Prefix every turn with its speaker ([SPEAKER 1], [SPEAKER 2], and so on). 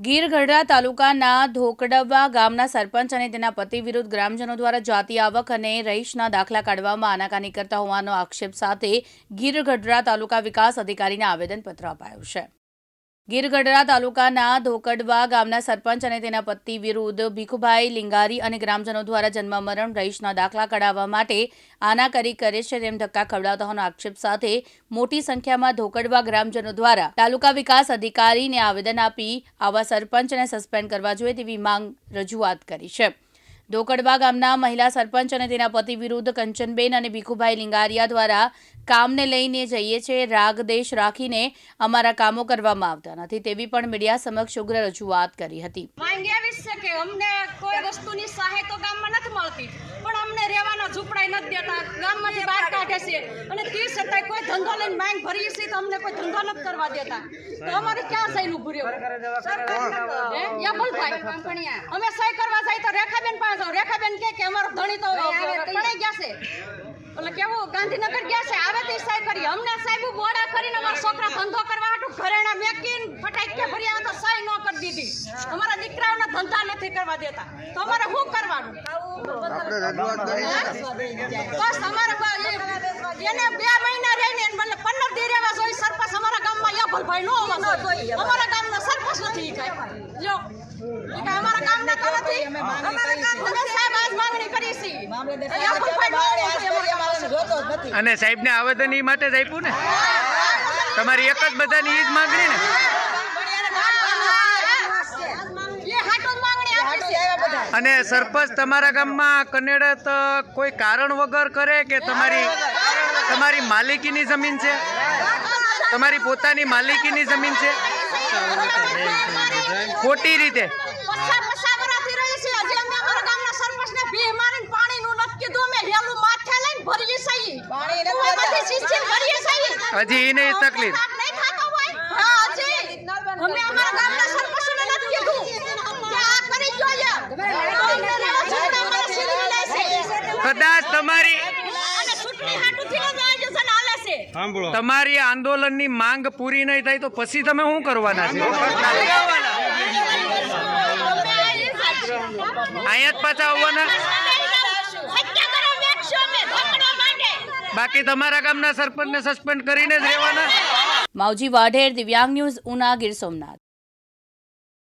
[SPEAKER 1] ગીર ગઢડા તાલુકાના ધોકડવા ગામના સરપંચ અને તેના પતિ વિરુદ્ધ ગ્રામજનો દ્વારા જાતિ આવક અને રહીશના દાખલા કાઢવામાં આનાકાની કરતા હોવાનો આક્ષેપ સાથે ગીર ગઢડા તાલુકા વિકાસ અધિકારીને આવેદનપત્ર અપાયું છે. ગીર ગઢડા તાલુકાના ધોકડવા ગામના સરપંચ અને તેના પતિ વિરુદ્ધ ભીખુભાઈ લિંગારી અને ગ્રામજનો દ્વારા જન્મ મરણ રહીશના દાખલા કઢાવવા માટે આનાકારી કરે છે તેમ ધક્કા ખવડાવતા હોવાનો આક્ષેપ સાથે મોટી સંખ્યામાં ધોકડવા ગ્રામજનો દ્વારા તાલુકા વિકાસ અધિકારીને આવેદન આપી આવા સરપંચને સસ્પેન્ડ કરવા જોઈએ તેવી માંગ રજૂઆત કરી છે. ધોકડવા ગામના મહિલા સરપંચ અને તેના પતિ વિરુદ્ધ કંચનબેન અને ભીખુભાઈ લિંગારિયા દ્વારા કામને લઈને જઈએ છે રાગદેશ રાખીને અમારા કામો કરવામાં આવતા નથી તેવી પણ મીડિયા સમક્ષ ઉગ્ર રજૂઆત કરી હતી.
[SPEAKER 2] માંગ્યા વિશે કે અમને કોઈ વસ્તુની સહાય તો ગામમાં નથી મળતી. પણ અમને રહેવાનો ઝૂંપડાય નથી દેતા. ગામમાંથી બહાર કાઢે છે. અને તે છતાંય કોઈ ધંધો લઈને માંગ ભરીએ છીએ તો અમને કોઈ ધંધો નથી કરવા દેતા. તો અમારે ક્યાં જઈને ઊભું રહેવું? અમે સહી કરવા જાય તો રેખાબેન પાસે રેખાબેન કહે કે અમારો ધણી તો પડાઈ ગયા છે. એટલે કેવું? ગાંધીનગર ગયા છે. આવે તે સહી કરી. અમને સાહેબ બોડા કરીને અમારા છોકરા ધંધો કરવા હાટુ ઘરેણા મેકીને ફટાકે ભરી આવે તો સહી ન કરી દીધી અમારા દીકરાઓને ધંધા નથી કરવા દેતા. તો અમારે શું કરવાનું? બસ અમારે એને બે મહિના રહીને બદલે પંદર દી રહેવા જોઈએ સરપંચ અમારા ગામમાં યભલભાઈ નો આવવા જોઈએ. અમારા ગામનો સરપંચ નથી કાંઈ. લ્યો. અમારા ગામના તો અમારા ગામ અમે સાહેબ આજ માંગણી કરી છે.
[SPEAKER 3] અને સાહેબને આવેદન ઈ માટે જ આપ્યું ને? તમારી એક જ બધાની ઈ જ માંગણી ને
[SPEAKER 2] એ હાટો જ માંગણી આપી છે
[SPEAKER 3] અને સરપંચ તમારા ગામમાં કનેડત કોઈ કારણ વગર કરે કે તમારી તમારી માલિકીની જમીન છે? તમારી પોતાની માલિકીની જમીન છે? ખોટી રીતે.
[SPEAKER 2] હજી એને તકલીફ. અમે અમારા ભીહ મારીને પાણીનું નથી કીધું અમે હેલું માથે લઈને ભરીએ છીએ કુવામાંથી સિસ્ટમ ભરીએ છીએ
[SPEAKER 3] હજી ઈ નહીં તકલીફ
[SPEAKER 2] તાપ નહીં થતો હોય? હા, હજી. અમે અમારા ગામના સરપંચને નથી કીધું કે આ કરી જોઈએ. તો અમને રહેવા છતાં અમારે છીનવી લે છે.
[SPEAKER 3] કદાચ તમારી. તમારી આંદોલનની માંગ પૂરી નહીં થાય તો પછી તમે શું કરવાના છે અહીંયા જ પાછા આવવાના. બાકી તમારા ગામના સરપંચને સસ્પેન્ડ કરીને જ રહેવાના
[SPEAKER 1] માવજી વાઢેર દિવ્યાંગ ન્યૂઝ ઉના ગીર સોમનાથ